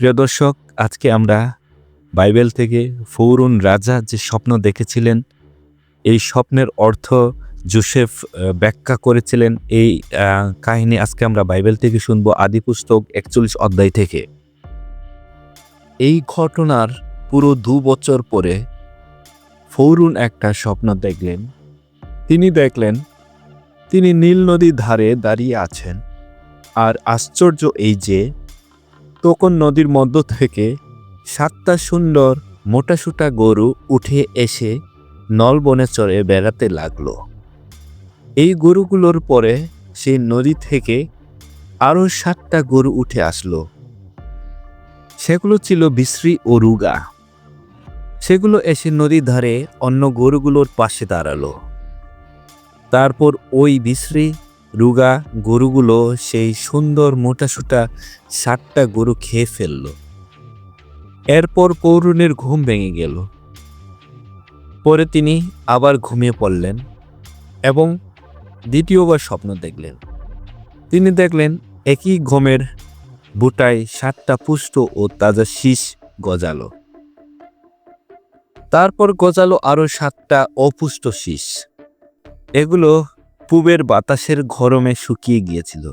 প্রিয় দর্শক, আজকে আমরা বাইবেল থেকে ফৌরুন রাজা যে স্বপ্ন দেখেছিলেন, এই স্বপ্নের অর্থ জোসেফ ব্যাখ্যা করেছিলেন। এই কাহিনী আজকে আমরা বাইবেল থেকে শুনব আদি পুস্তক একচল্লিশ অধ্যায় থেকে। এই ঘটনার পুরো দু বছর পরে ফৌরুন একটা স্বপ্ন দেখলেন। তিনি দেখলেন, তিনি নীল নদীর ধারে দাঁড়িয়ে আছেন। আর আশ্চর্য এই যে তখন নদীর মধ্য থেকে সাতটা সুন্দর মোটাসুটা গরু উঠে এসে নলবনে চড়ে বেড়াতে লাগল। এই গরুগুলোর পরে সেই নদী থেকে আরও সাতটা গরু উঠে আসলো। সেগুলো ছিল বিশ্রী ও রুগা। সেগুলো এসে নদীর ধারে অন্য গরুগুলোর পাশে দাঁড়াল। তারপর ওই বিশ্রী রুগা গরুগুলো সেই সুন্দর মোটাসুটা সাতটা গরু খেয়ে ফেলল। এরপর পৌরুণের ঘুম ভেঙে গেল। পরে তিনি আবার ঘুমিয়ে পড়লেন এবং দ্বিতীয়বার স্বপ্ন দেখলেন। তিনি দেখলেন একই ঘুমের বুটায় সাতটা পুষ্ট ও তাজা শীষ গজালো। তারপর গজালো আরও সাতটা অপুষ্ট শীষ। এগুলো পূবের বাতাসের গরমে শুকিয়ে গিয়েছিল।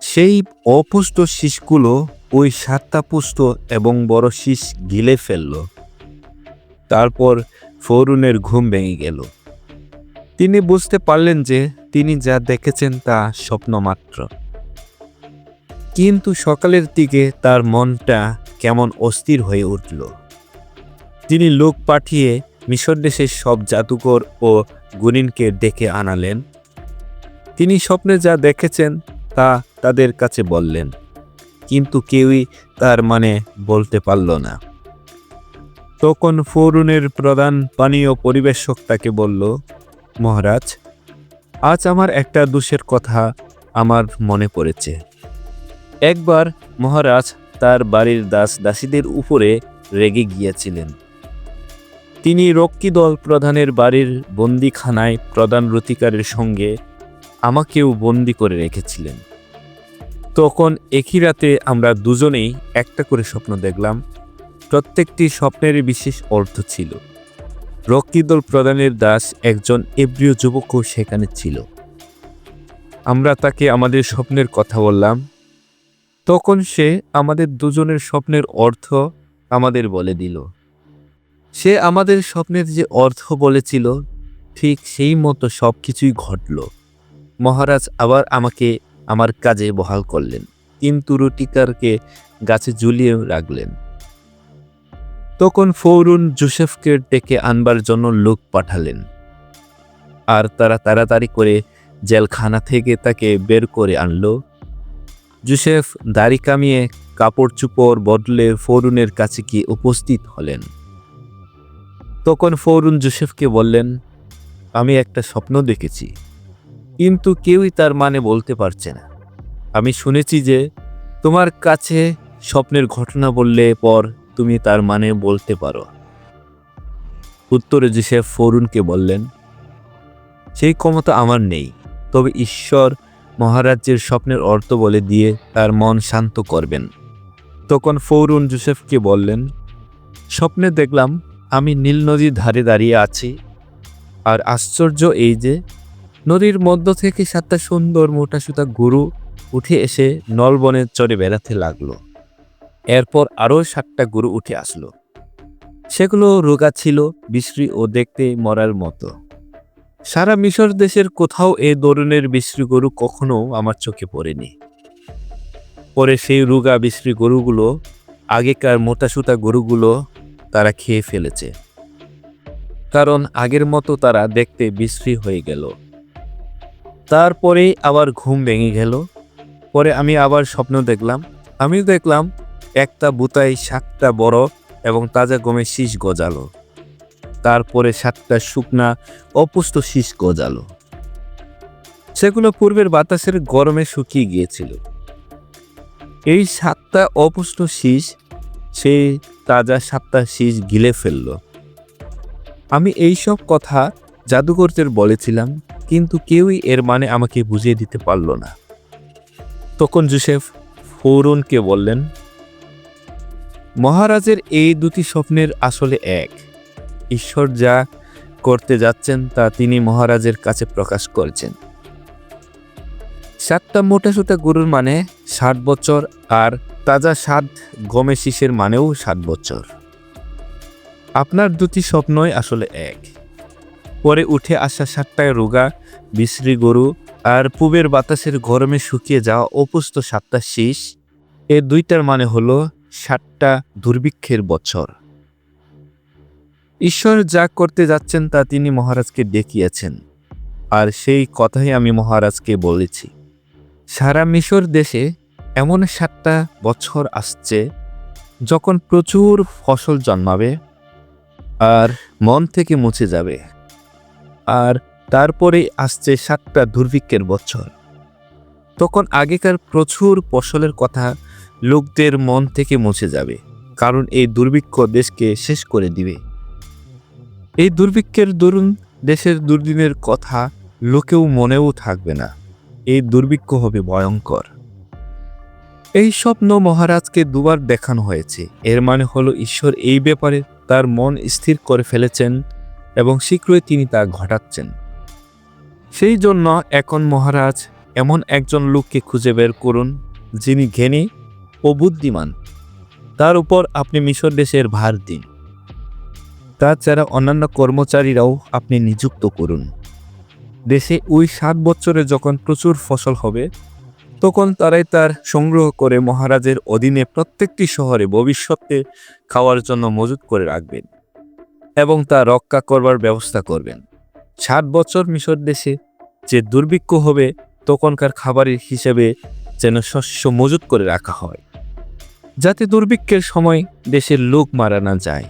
সেই অপুষ্ট শীষগুলো ওই সাতটা পুষ্ট এবং বড় শীষ গিলে ফেলল। তারপর ফৌরুনের ঘুম ভেঙে গেল। তিনি বুঝতে পারলেন যে তিনি যা দেখেছেন তা স্বপ্ন মাত্র কিন্তু সকালের দিকে তার মনটা কেমন অস্থির হয়ে উঠল। তিনি লোক পাঠিয়ে মিশর দেশের সব জাদুকর ও গুনিনকে ডেকে আনালেন। তিনি স্বপ্নে যা দেখেছেন, তা তাদের কাছে বললেন, কিন্তু কেউই তার মানে বলতে পারল না। তখন ফৌরুনের প্রধান পানীয় পরিবেশক তাকে বলল, মহারাজ, আজ আমার একটা দোষের কথা আমার মনে পড়েছে। একবার মহারাজ তার বাড়ির দাস দাসীদের উপরে রেগে গিয়েছিলেন। তিনি রক্ষী দল প্রধানের বাড়ির বন্দিখানায় প্রধান রতিকারের সঙ্গে আমাকেও বন্দি করে রেখেছিলেন। তখন একই রাতে আমরা দুজনেই একটা করে স্বপ্ন দেখলাম। প্রত্যেকটি স্বপ্নের বিশেষ অর্থ ছিল। রক্ষীদল প্রধানের দাস একজন এব্রিয় যুবকও সেখানে ছিল। আমরা তাকে আমাদের স্বপ্নের কথা বললাম। তখন সে আমাদের দুজনের স্বপ্নের অর্থ আমাদের বলে দিল। সে আমাদের স্বপ্নের যে অর্থ বলেছিল, ঠিক সেই মতো সব কিছুই ঘটল। মহারাজ আবার আমাকে আমার কাজে বহাল করলেন। কিন্তু রুটিকারকে গাছে ঝুলিয়ে রাখলেন। তখন ফৌরুন জোসেফকে ডেকে আনবার জন্য লোক পাঠালেন। আর তারা তাড়াতাড়ি করে জেলখানা থেকে তাকে বের করে আনলো। জোসেফ দাড়ি কামিয়ে কাপড় চুপড় বদলে ফৌরুনের কাছে গিয়ে উপস্থিত হলেন। তখন ফৌরুন জোসেফকে বললেন, আমি একটা স্বপ্ন দেখেছি, কিন্তু কেউই তার মানে বলতে পারছে না। আমি শুনেছি যে তোমার কাছে স্বপ্নের ঘটনা বললে পর তুমি তার মানে বলতে পারো। উত্তরে জোসেফ ফৌরুনকে বললেন, সেই ক্ষমতা আমার নেই, তবে ঈশ্বর মহারাজ্যের স্বপ্নের অর্থ বলে দিয়ে তার মন শান্ত করবেন। তখন ফৌরুন জোসেফকে বললেন, স্বপ্নে দেখলাম আমি নীল নদীর ধারে দাঁড়িয়ে আছি। আর আশ্চর্য এই যে, নদীর মধ্য থেকে সাতটা সুন্দর মোটা সুতা গরু উঠে এসে নলবনের চরে বেড়াতে লাগল। এরপর আরও সাতটা গরু উঠে আসলো। সেগুলো রোগা ছিল, বিশ্রী ও দেখতে মরার মতো। সারা মিশর দেশের কোথাও এ ধরনের বিশ্রী গরু কখনো আমার চোখে পড়েনি। পরে সেই রোগা বিশ্রী গরুগুলো, আগেকার মোটাসুটা গরুগুলো তারা খেয়ে ফেলেছে। কারণ আগের মতো তারা দেখতে বিশ্রী হয়ে গেল। তারপরেই আবার ঘুম ভেঙে গেল। পরে আমি আবার স্বপ্ন দেখলাম। আমি দেখলাম একটা বুতায় সাতটা বড় এবং তাজা গমে শীষ গজালো। তারপরে সাতটা শুকনা, অপুষ্ট শীষ গজালো। সেগুলো পূর্বের বাতাসের গরমে শুকিয়ে গিয়েছিল। এই সাতটা অপুষ্ট শীষ সেই তাজা সাতটা শীষ গিলে ফেলল। আমি এই সব কথা জাদুকরদের বলেছিলাম, কিন্তু কেউই এর মানে আমাকে বুঝিয়ে দিতে পারল না। তখন জোসেফ ফৌরনকে বললেন, মহারাজের এই দুটি স্বপ্নের আসলে এক। ঈশ্বর যা করতে যাচ্ছেন, তা তিনি মহারাজের কাছে প্রকাশ করেছেন। সাতটা মোটা সোটা গরুর মানে ষাট বছর আর তাজা স্বাদ গমে শীষের মানেও সাত বছর। আপনার দুটি স্বপ্নই আসলে এক। পরে উঠে আসা সাতটায় রোগা, বিশ্রী গরু আর পূবের বাতাসের গরমে শুকিয়ে যাওয়া অপুস্ত সাতটা শীষ, এ দুইটার মানে হলো সাতটা দুর্ভিক্ষের বছর। ঈশ্বর যা করতে যাচ্ছেন তা তিনি মহারাজকে দেখিয়েছেন। আর সেই কথাই আমি মহারাজকে বলেছি। সারা মিশর দেশে এমন সাতটা বছর আসছে যখন প্রচুর ফসল জন্মাবে আর মন থেকে মুছে যাবে। আর তারপরে আসছে সাতটা দুর্ভিক্ষের বছর। তখন আগেকার প্রচুর ফসলের কথা লোকদের মন থেকে মুছে যাবে, কারণ এই দুর্ভিক্ষ দেশকে শেষ করে দিবে। এই দুর্ভিক্ষের দরুন দেশের দুর্দিনের কথা লোকেও মনেও থাকবে না। এই দুর্ভিক্ষ হবে ভয়ঙ্কর। এই স্বপ্ন মহারাজকে দুবার দেখানো হয়েছে। এর মানে হলো ঈশ্বর এই ব্যাপারে তার মন স্থির করে ফেলেছেন এবং শীঘ্রই তিনি তা ঘটাচ্ছেন। সেই জন্য এখন মহারাজ এমন একজন লোককে খুঁজে বের করুন, যিনি জ্ঞানী ও বুদ্ধিমান। তার উপর আপনি মিশর দেশের ভার দিন। তাছাড়া অন্যান্য কর্মচারীরাও আপনি নিযুক্ত করুন। দেশে ওই সাত বছরে যখন প্রচুর ফসল হবে তখন তারাই তার সংগ্রহ করে মহারাজের অধীনে প্রত্যেকটি শহরে ভবিষ্যতে খাওয়ার জন্য মজুত করে রাখবেন এবং তা রক্ষা করবার ব্যবস্থা করবেন। ষাট বছর মিশর দেশে যে দুর্ভিক্ষ হবে, তখনকার খাবারের হিসেবে যেন শস্য মজুত করে রাখা হয়। যাতে দুর্ভিক্ষের সময় দেশের লোক মারা না যায়।